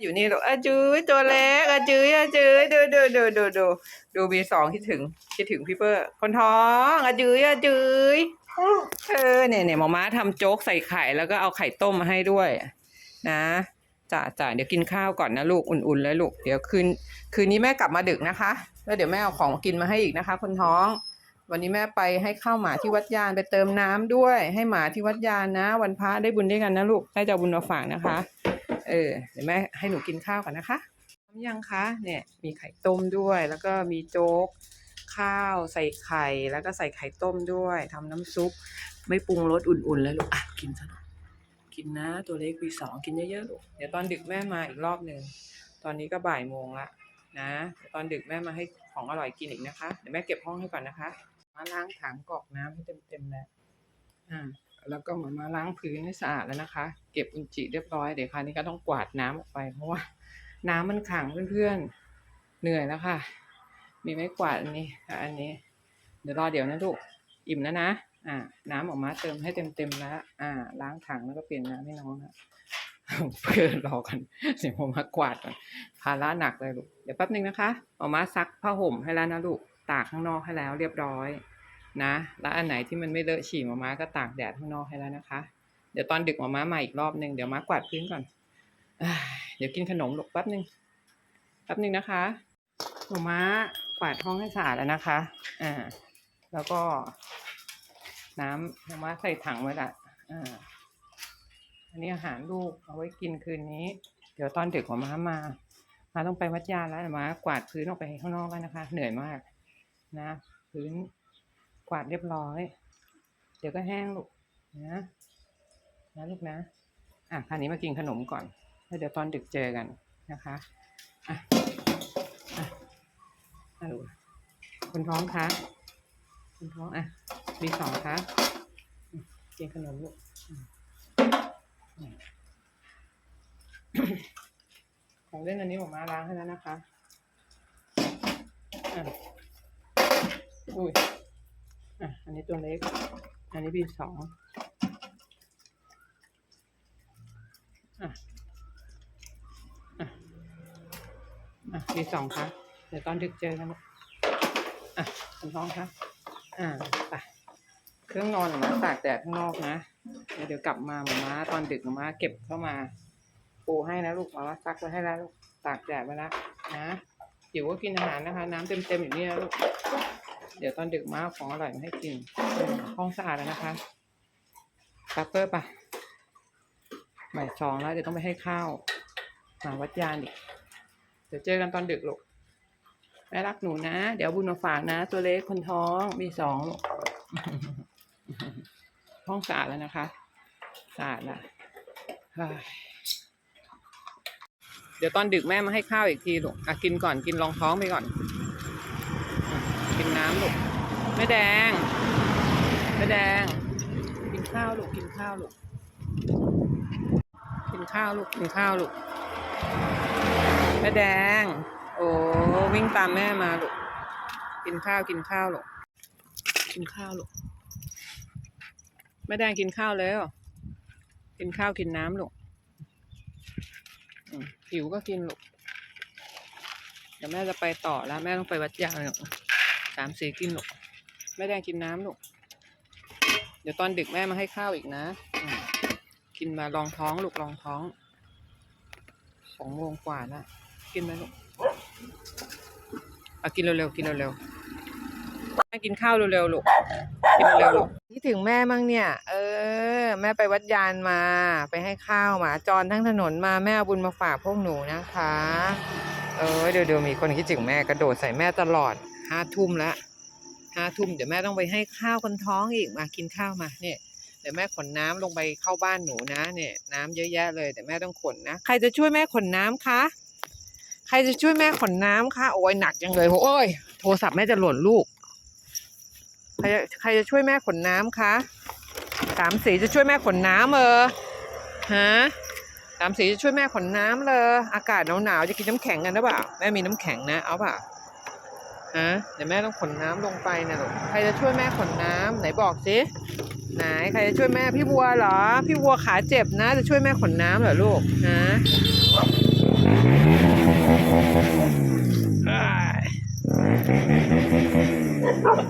อยู่นี่ลูกอาจื้ยตัวเล็กอาจื้ยอาจื้ยดูดูดูดูดูดูบีสองคิดถึงคิดถึงพี่เปอร์คนท้องอาจื้ยอาจื้ยเออเนี่ยเนี่ยหมอม้าทำโจ๊กใส่ไข่แล้วก็เอาไข่ต้มมาให้ด้วย นะจ่าจ่าเดี๋ยวกินข้าวก่อนนะลูกอุ่นๆเลยลูกเดี๋ยวคืนคืนนี้แม่กลับมาดึกนะคะ แล้วเดี๋ยวแม่เอาของกินมาให้อีกนะคะ คนท้อง วันนี้แม่ไปให้ข้าวหมาที่วัดยานไปเติมน้ำด้วย ให้หมาที่วัดยานนะ วันพระได้บุญด้วยกันนะลูกได้จะบุญมาฝากนะคะ เออเดี๋ยวแม่ให้หนูกินข้าวก่อนนะคะพร้อมยังคะเนี่ยมีไข่ต้มด้วย แล้วก็มีโจ๊ก ข้าวใส่ไข่แล้วก็ใส่ไข่ต้มด้วยทำน้ำซุป ไม่ปรุงรสอุ่นๆเลยลูกอะกินซะหน่อยกินนะตัวเล็กปีสองกินเยอะๆลูกเดี๋ยวตอนดึกแม่มาอีกรอบหนึ่งตอนนี้ก็บ่ายโมงละนะตอนดึกแม่มาให้ของอร่อยกินอีกนะคะเดี๋ยวแม่เก็บห้องให้ก่อนนะคะมาล้างถังกรอกน้ำให้เต็มๆแล้วอ่า แล้วก็มามาล้างพื้นให้สะอาดแล้วนะคะ เก็บอุจจิเรียบร้อยเดี๋ยวคราวนี้ก็ต้องกวาดน้ำออกไปเพราะว่าน้ำมันขังเพื่อนๆเหนื่อยแล้วค่ะ มีไม้กวาดอันนี้อันนี้ เดี๋ยวรอเดี๋ยวนะลูกอิ่มแล้วนะอ่า น้ำออกมาเติมให้เต็มๆแล้วอ่า ล้างถังแล้วก็เปลี่ยนน้ำให้น้องนะเพื่อนรอกันเดี๋ยวผมมากวาดก่อนภาระหนักเลยลูกเดี๋ยวแป๊บนึงนะคะออกมาซักผ้าห่มให้แล้วนะลูกตากข้างนอกให้แล้วเรียบร้อย นะ แล้วอันไหนที่มันไม่เลอะฉี่หมาม่าก็ตากแดดข้างนอกให้แล้วนะคะ เดี๋ยวตอนดึกหมาม่ามาอีกรอบหนึ่งเดี๋ยวม้ากวาดพื้นก่อนเดี๋ยวกินขนมหลูกแป๊บหนึ่งแป๊บหนึ่งนะคะหมาม่ากวาดห้องให้สะอาดแล้วนะคะ อ่า แล้วก็ น้ำหมาม่าใส่ถังไว้ละอ่าอันนี้อาหารลูกเอาไว้กินคืนนี้ เดี๋ยวตอนดึกมาม่ามา มาต้องไปวัดยาแล้วม้ากวาดพื้นออกไปข้างนอกแล้วนะคะ เหนื่อยมาก นะ พื้น กวาดเรียบร้อย เดี๋ยวก็แห้งลูกนะนะลูกนะ อะคราวนี้มากินขนมก่อน แล้วเดี๋ยวตอนดึกเจอกันนะคะอะอะอะลูกคนท้องคะคนท้องอะมีสองคะกินขนมลูกของเล่นอันนี้ผมมาล้างให้แล้วนะคะอะอุ้ย อะ อันนี้ตัวเล็ก อันนี้บีสองอะ อะ อะบีสองคะเดี๋ยวตอนดึกเจอกันอะคุณท้องคะอ่าไปเครื่องนอนหมาตากแดดข้างนอกนะ เดี๋ยวกลับมาหมาตอนดึกหมาเก็บเข้ามา ปูให้นะลูกหมาม้าซักไว้ให้แล้วลูกตากแดดไว้แล้วนะจิ๋วก็กินอาหารนะคะ น้ำเต็มๆอยู่นี่นะลูก เดี๋ยวตอนดึกมาเอาของอร่อยมาให้กิน ห้องสะอาดแล้วนะคะปัปเปอร์ปะบ่ายสองแล้วเดี๋ยวต้องไปให้ข้าวหาวัดยานอีก เดี๋ยวเจอกันตอนดึกลูกแม่รักหนูนะ เดี๋ยวบุญมาฝากนะ ตัวเล็กคนท้องมีสองลูกห้องสะอาดแล้วนะคะสะอาดละเดี๋ยวตอนดึกแม่มาให้ข้าวอีกทีลูกอะกินก่อนกินรองท้องไปก่อนำลูกแม่แดงแม่แดง กินข้าวลูกกินข้าวลูกกินข้าวลูกกินข้าวลูกแม่แดง โอ้วิ่งตามแม่มาลูกกินข้าวกินข้าวลูกกินข้าวลูกแม่แดงกินข้าวแล้วกินข้าวกินน้ำลูกหิวก็กินลูกเดี๋ยวแม่จะไปต่อแล้ว แม่ต้องไปวัดยางลูก สามสี่กินลูกแม่แดงกินน้ำลูกเดี๋ยวตอนดึกแม่มาให้ข้าวอีกนะอืมกินมาลองท้องลูกลองท้องสองโมงกว่านะกินไหมลูกเอากินเร็วๆกินเร็วๆแม่กินข้าวเร็วๆลูกกินเร็วๆลูกคิดถึงแม่มั่งเนี่ย เออ แม่ไปวัดยานมา ไปให้ข้าวหมาจรทั้งถนนมาแม่เอาบุญมาฝากพวกหนูนะคะ เออเดี๋ยวเดี๋ยวมีคนคิดถึงแม่กระโดดใส่แม่ตลอด ห้าทุ่มแล้วห้าทุ่มเดี๋ยวแม่ต้องไปให้ข้าวคนท้องอีกมากินข้าวมาเนี่ยเดี๋ยวแม่ขนน้ำลงไปเข้าบ้านหนูนะเนี่ย น้ำเยอะแยะเลยแต่แม่ต้องขนนะ ใครจะช่วยแม่ขนน้ำคะใครจะช่วยแม่ขนน้ำคะโอ้ยหนักจังเลยโอ้ยโทรศัพท์แม่จะหล่นลูก ใครจะใครจะช่วยแม่ขนน้ำคะสามสีจะช่วยแม่ขนน้ำเออฮะสามสีจะช่วยแม่ขนน้ำเลยอากาศหนาวๆจะกินน้ำแข็งกันหรือเปล่าแม่มีน้ำแข็งนะเอาเปล่า ฮะเดี๋ยวแม่ต้องขนน้ำลงไปนะลูกใครจะช่วยแม่ขนน้ำไหนบอกสิไหนใครจะช่วยแม่พี่วัวเหรอ พี่วัวขาเจ็บนะ จะช่วยแม่ขนน้ำเหรอลูกฮะ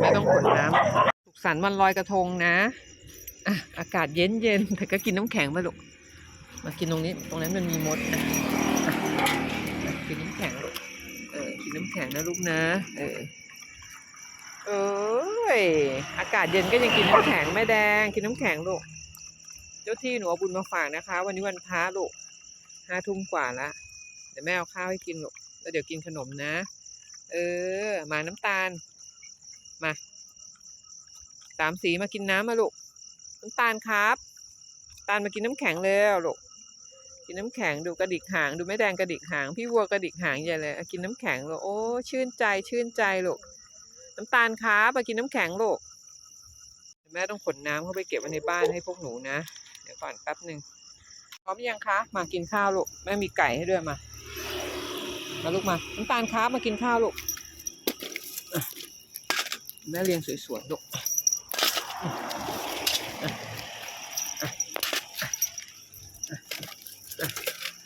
แม่ต้องขนน้ำสุขสันต์วันลอยกระทงนะอะอากาศเย็นเย็นแต่ก็กินน้ำแข็งมาลูกมากินตรงนี้ ตรงนั้นมันมีมด น้ำแข็งนะลูกนะ เออเอ้ยอากาศเย็นก็ยังกินน้ำแข็งแม่แดง กินน้ำแข็งลูก เจ้าที่หนูเอาบุญมาฝากนะคะ วันนี้วันพระลูกห้าทุ่มกว่าละเดี๋ยวแม่เอาข้าวให้กินลูกแล้วเดี๋ยวกินขนมนะ เออ มาน้ำตาล มาสามสีมากินน้ำมาลูก น้ำตาลครับ ตาลมากินน้ำแข็งเร็วลูก กินน้ำแข็งดูกระดิกหาง ดูแม่แดงกระดิกหาง พี่วัวกระดิกหางใหญ่เลยอะกินน้ำแข็งลูกโอ้ชื่นใจชื่นใจลูกน้ำตาลครับมากินน้ำแข็งลูกแม่ต้องขนน้ำเข้าไปเก็บไว้ในบ้านให้พวกหนูนะ เดี๋ยวก่อนแป๊บหนึ่งพร้อมยังคะมากินข้าวลูกแม่มีไก่ให้ด้วยมามาลูกมาน้ำตาลครับมากินข้าวลูกแม่เรียงสวยๆลูก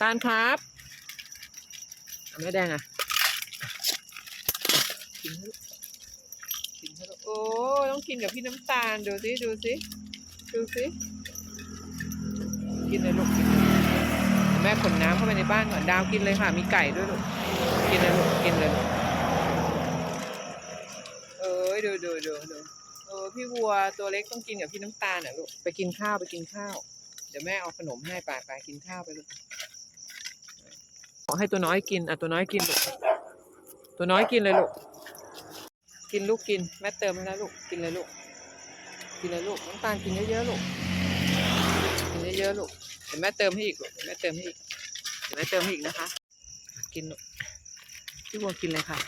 ตาลครับแม่แดงอะกินกินให้ลูกโอ้ต้องกินกับพี่น้ำตาลดูสิดูสิดูสิกินเลยลูกกินเลยเดี๋ยวแม่ขนน้ำเข้าไปในบ้านก่อนดาวกินเลยค่ะ มีไก่ด้วยลูกกินเลยลูกกินเลยเอ้ยดูดูดูดูเออพี่วัวตัวเล็กต้องกินกับพี่น้ำตาลน่ะลูกไปกินข้าวไปกินข้าว เดี๋ยวแม่เอาขนมให้ไปไปกินข้าวไปลูก อให้ตัวน้อยกิน อะตัวน้อยกินลูก ตัวน้อยกินเลยลูก กินลูกกิน แม่เติมให้แล้วลูก กินเลยลูก กินเลยลูก น้ำตาลกินเยอะๆลูก กินเยอะๆลูก เดี๋ยวแม่เติมให้อีกลูกเดี๋ยวแม่เติมให้อีก เดี๋ยวแม่เติมให้อีกนะคะ กินลูก พี่วัวกินเลยค่ะ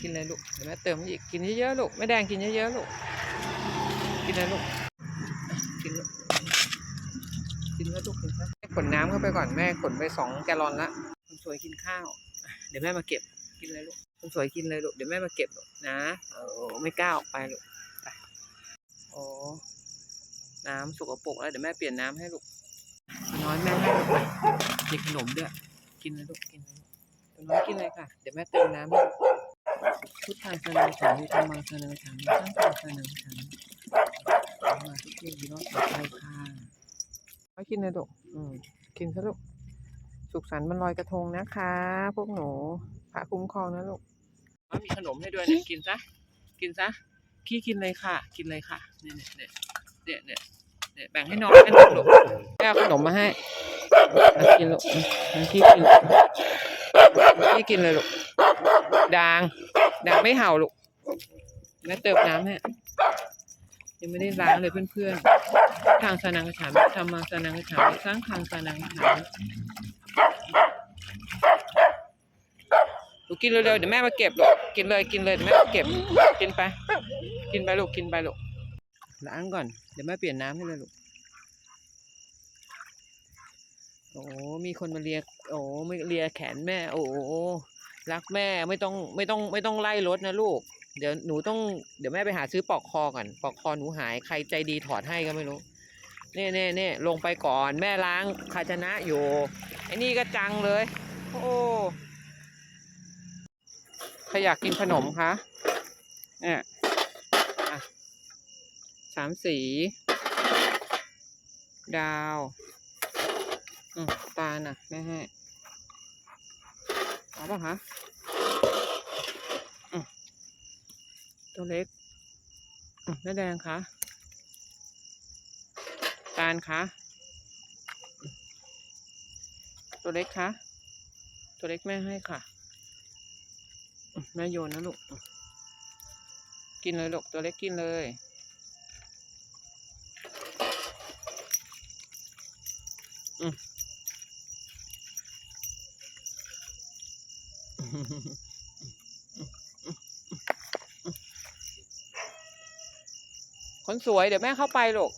กินเลยลูก เดี๋ยวแม่เติมให้อีก กินเยอะๆลูก แม่แดงกินเยอะๆลูก กินเลยลูก กินลูกกินแล้วลูกกินแล้วขนน้ำเข้าไปก่อนแม่ขนไปสองแกลลอนละ วยกินข้าว เดี๋ยวแม่มาเก็บกินเลยลูกคนสวยกินเลยลูกเดี๋ยวแม่มาเก็บลูกนะเออไม่กล้าออกไปลูกไปโอ้น้ำสกปรกแล้วเดี๋ยวแม่เปลี่ยนน้ำให้ลูกน้อยแม่ให้ลูกมีขนมด้วยกินเลยลูกกินเลยลูกตัวน้อยกินเลยค่ะ เดี๋ยวแม่เติมน้ำให้พุทธังสนังฉามิธรรมังสนังฉามิสังฆังสนังฉามิเอามาทุกทีดีรอดปลอดภัยค่ะไม่กินเลยลูกอืมกินซะลูก สุขสันต์วันลอยกระทงนะคะ พวกหนูพระคุ้มครองนะลูกมีขนมให้ด้วยนะกินซะกินซะขี้กินเลยค่ะ กินเลยค่ะเนี่ยเนี่ยเนี่ยเนี่ยเนี่ยแบ่งให้น้องให้น้องลูกแม่เอาขนมมาให้กินลูกขี้กินขี้กินเลยลูกดางดางไม่เห่าลูกแม่เติมน้ำให้ยั ยังไม่ได้ล้างเลยเพื่อนๆทางสนังกระฉามทำมาสนังกระฉามสร้างทางสนังกระฉามลูกกินเร็วๆเดี๋ยวแม่มาเก็บลูกกินเลยกินเลยเดี๋ยวแม่มาเก็บกินไป กินไปลูกกินไปลูกล้างก่อนเดี๋ยวแม่เปลี่ยนน้ำให้เลยลูกโอ้มีคนมาเลียโอ้ไม่เลียแขนแม่ โอ้รักแม่ไม่ต้องไม่ต้องไม่ต้องไล่รถนะลูก เดี๋ยวหนูต้องเดี๋ยวแม่ไปหาซื้อปลอกคอก่อนปลอกคอหนูหายใครใจดีถอดให้ก็ไม่รู้เน่เน่เน่ลงไปก่อนแม่ล้างภาชนะอยู่ไอ้นี่ก็จังเลย โอ้ใครอยากกินขนมคะเนี่ยสามสี ดาวอืมตาลน่ะแม่ให้เอาป่ะคะอืม ตัวเล็กแม่แดงคะตาลคะตัวเล็กคะตัวเล็กแม่ให้ค่ะแม่โยนนะลูก กินเลยลูกตัวเล็กกินเลยอืม คนสวยเดี๋ยวแม่เข้าไปลูก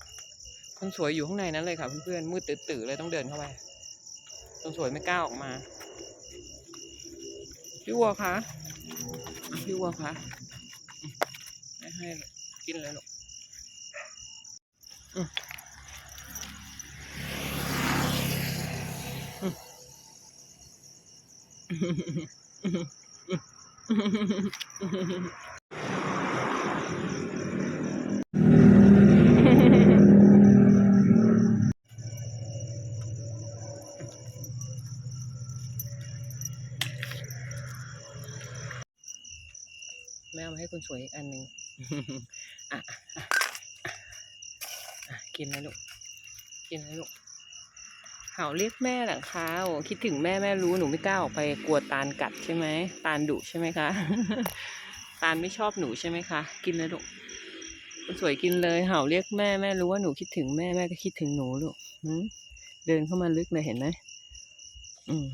คนสวยอยู่ข้างในนั้นเลยค่ะเพื่อนๆมืดตื่นๆเลยต้องเดินเข้าไปคนสวยไม่กล้าออกมาพี่วัวคะพี่วัวคะไม่ให้กินเลยลูกอืมอืม ม่เอามาให้คนสวยอีกอันหนึ่งอะอะอะอะกินเลยลูก กินเลยลูกเห่าเรียกแม่หลังคะโอ้คิดถึงแม่แม่รู้หนูไม่กล้าออกไปกลัวตาลกัดใช่ไหม ตาลดุใช่ไหมคะ ตาลไม่ชอบหนูใช่ไหมคะ กินเลยลูกคนสวยกินเลย เห่าเรียกแม่แม่รู้ว่าหนูคิดถึงแม่แม่ก็คิดถึงหนูลูกหืมเดินเข้ามาลึกเลยเห็นไหมอืม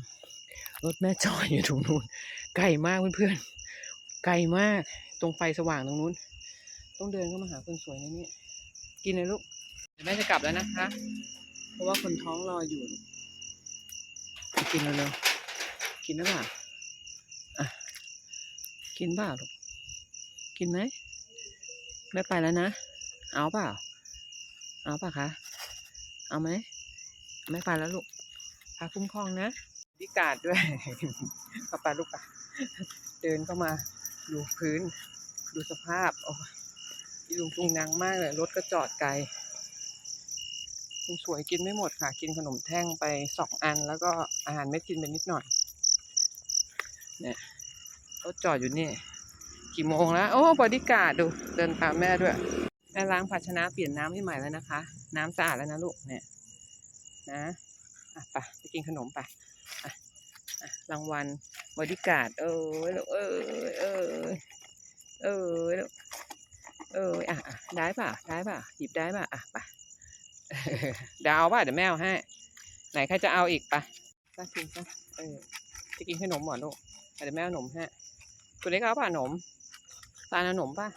รถแม่จอดอยู่ตรงนู้นไกลมากเพื่อนๆ ไกลมาก ตรงไฟสว่างตรงนู้น ต้องเดินเข้ามาหาคนสวยนะนี่กินเลยลูกเดี๋ยวแม่จะกลับแล้วนะคะ เพราะว่าคนท้องรออยู่ กินเร็วๆกินหรือเปล่าอะ กินเปล่าลูก กินไหมแม่ไปแล้วนะ เอาเปล่า เอาเปล่าคะ เอาไหมไม่ไปแล้วลูก พาคุ้มครองนะพิการด้วยเข้าไปลูกปะเดินเข้ามา ดูพื้น ดูสภาพโอ้ยอีลุงตุงนางมากเลย รถก็จอดไกลคุณสวยกินไม่หมดค่ะ กินขนมแท่งไปสองอัน แล้วก็อาหารเม็ดกินไปนิดหน่อย เนี่ยรถจอดอยู่นี่กี่โมงแล้ว โอ้บอดี้การ์ดดู เดินตามแม่ด้วย แม่ล้างภาชนะเปลี่ยนน้ำให้ใหม่แล้วนะคะ น้ำสะอาดแล้วนะลูกเนี่ย นะอะไปไปกินขนมไปอะอะรางวัล บอดี้การ์ดเอ้ยลูกเอ้ยเอ้ยเอ้ยลูกเอ้ยอะอะได้ป่ะได้ป่ะหยิบได้ป่ะอะไปดาวป่ะเดี๋ยวแม่เอาให้ไหนใครจะเอาอีกไปไปกินซะเออจะกินขนมเหรอลูกอะเดี๋ยวแม่เอาขนมให้ตัวเล็กเอาป่ะขนม ตาลเอาขนมป่ะ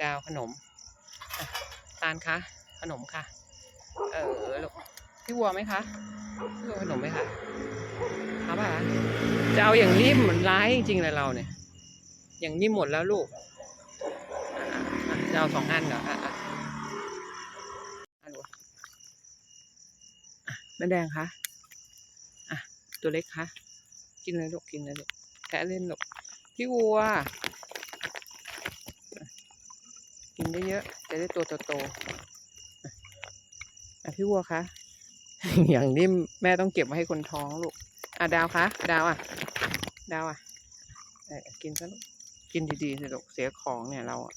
ดาวขนมอะตาลคะขนมค่ะ เออลูกพี่วัวไหมคะพี่วัวขนมไหมคะ เอาป่ะจะเอาอย่างนิ่มมันร้ายจริงๆเลยเราเนี่ย อย่างนิ่มหมดแล้วลูกจะเอาสองอันเหรออะอะอะลูกอะแม่แดงคะอะ ตัวเล็กคะ กินเลยลูก กินเลยลูกแกะเล่นลูก พี่วัวอะกินเยอะๆ จะได้ตัวโตๆ อะ พี่วัวคะ อย่างนิ่มแม่ต้องเก็บไว้ให้คนท้องลูก อะดาวคะดาวอะ ดาวอะกินซะลูกกินดีๆสิลูกเสียของเนี่ยเราอะ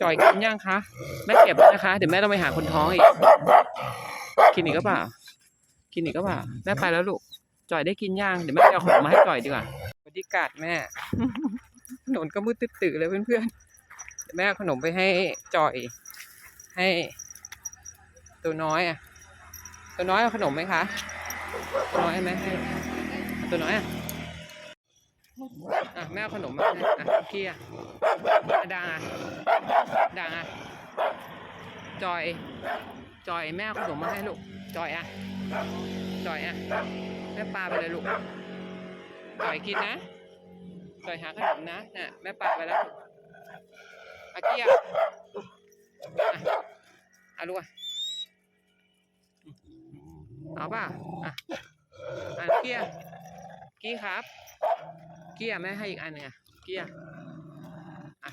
จอยกินยังคะ แม่เก็บไว้นะคะ เดี๋ยวแม่ต้องไปหาคนท้องอีก กินอีกก็เปล่า กินอีกก็เปล่า แม่ไปแล้วลูก จอยได้กินย่าง เดี๋ยวแม่เอาขนมมาให้จอยดีกว่าบริการแม่ถนนก็มืดตื่นเลยเพื่อนๆเดี๋ยวแม่ขนมไปให้จอย ให้ ตัวน้อยอะ ตัวน้อยเอาขนมไหมคะ น้อยไหมให้ตัวน้อยอะอะแม่เอาขนมมาให้อะเกี้ยอะดังอะดังอะจอย จอยแม่เอาขนมมาให้ลูก จอยอะ จอยอะ แม่ปลาไปเลยลูก จอยกินนะ จอยหาขนมนะน่ะแม่ปลาไปแล้วอาเกี้ยอะอะลูกอะ เอาป่ะอะอะเกียร์กี้ครับ เกียร์แม่ให้อีกอันหนึงอะเกียร์อะ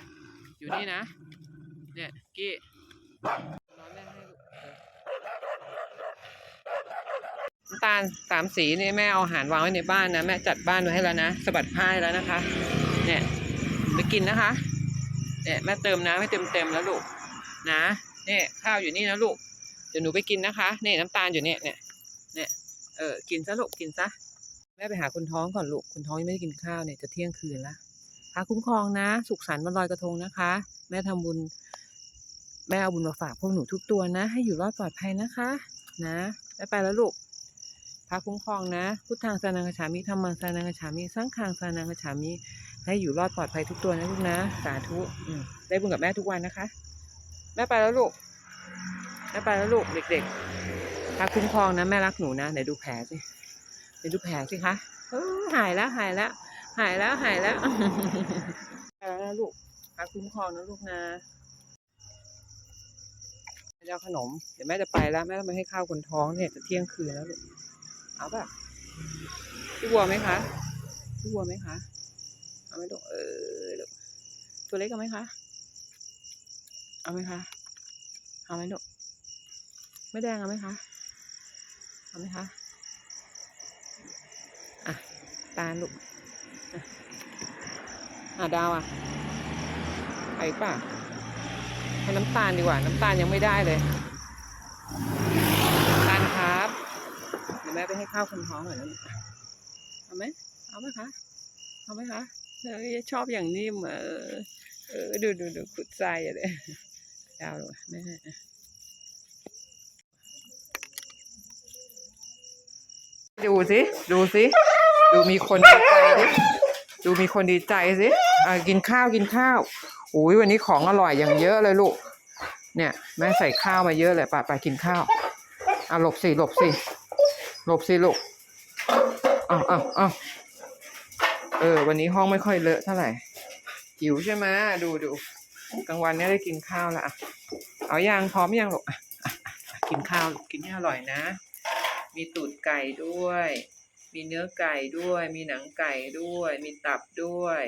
อยู่นี่นะ เนี่ยกี้น้อยแม่ให้น้ำตาลสามสีนี่แม่เอาอาหารวางไว้ในบ้านนะแม่จัดบ้านไว้ให้แล้วนะสะบัดผ้าให้แล้วนะคะ เนี่ยไปกินนะคะ เนี่ยแม่เติมน้ำให้เต็มเต็มแล้วลูกนะเนี่ยข้าวอยู่นี่นะลูกเดี๋ยวหนูไปกินนะคะ นี่น้ำตาลอยู่เนี่ยเนี่ย ออ กินซะลูกกินซะ แม่ไปหาคนท้องก่อนลูก คนท้องยังไม่ได้กินข้าวเนี่ยจะเที่ยงคืนละพาคุ้มครองนะ สุขสันต์วันลอยกระทงนะคะ แม่ทำบุญ แม่เอาบุญมาฝากพวกหนูทุกตัวนะ ให้อยู่รอดปลอดภัยนะคะ นะแม่ไปแล้วลูกพาคุ้มครองนะ พุทธังสานังคาฉามิธรรมังสานังคาฉามิสังฆังสานังคาฉามิ ให้อยู่รอดปลอดภัยทุกตัวนะลูกนะ สาธุได้บุญกับแม่ทุกวันนะคะ แม่ไปแล้วลูกแม่ไปแล้วลูกเด็ก ๆาคุ้มครองนะแม่รักหนูนะไหนดูแผลสิไหนดูแผลสิคะหายแล้วหายแล้ว หายแล้วหายแล้วหายแล้วนะลูกพาคุ้มครองนะลูกนะจะเอาขนม เดี๋ยวแม่จะไปแล้วแม่ต้องไปให้ข้าวคนท้องเนี่ยจะเที่ยงคืนแล้วลูกเอาป่ะพี่วัวไหมคะพี่วัวไหมคะเอาไหมลูกเออลูกตัวเล็กเอาไหมคะเอาไหมคะเอาไหมลูกไม่แดงเอาไหมคะ เอาไหมคะอะตาลูกอะดาวอะเอาอีกป่ะให้น้ำตาลดีกว่า น้ำตาลยังไม่ได้เลยน้ำตาลครับเดี๋ยวแม่ไปให้ข้าวคนท้องหน่อยนะลูกเอาไหมเอาไหมคะเอาไหมคะเฮ้ยชอบอย่างนิ่มเออเออดูดูดูขุดทรายอะเลยดาวเลยแม่ ดูสิ ดูสิ ดูมีคนดีใจสิดูมีคนดีใจสิอ่ากินข้าวกินข้าวโอ้ยวันนี้ของอร่อยอย่างเยอะเลยลูก เนี่ยแม่ใส่ข้าวมาเยอะเลยป่ะไปกินข้าวอะหลบสิหลบสิหลบสิลูกอ้าวอ้าวอ้าวเออ วันนี้ห้องไม่ค่อยเลอะเท่าไหร่หิวใช่ไหมดูดูกลางวันเนี้ได้กินข้าวแล้วอะเอายังพร้อมยังลูกอะอะอะกินข้าวกินให้อร่อยนะ มีตูดไก่ด้วย มีเนื้อไก่ด้วย มีหนังไก่ด้วย มีตับด้วย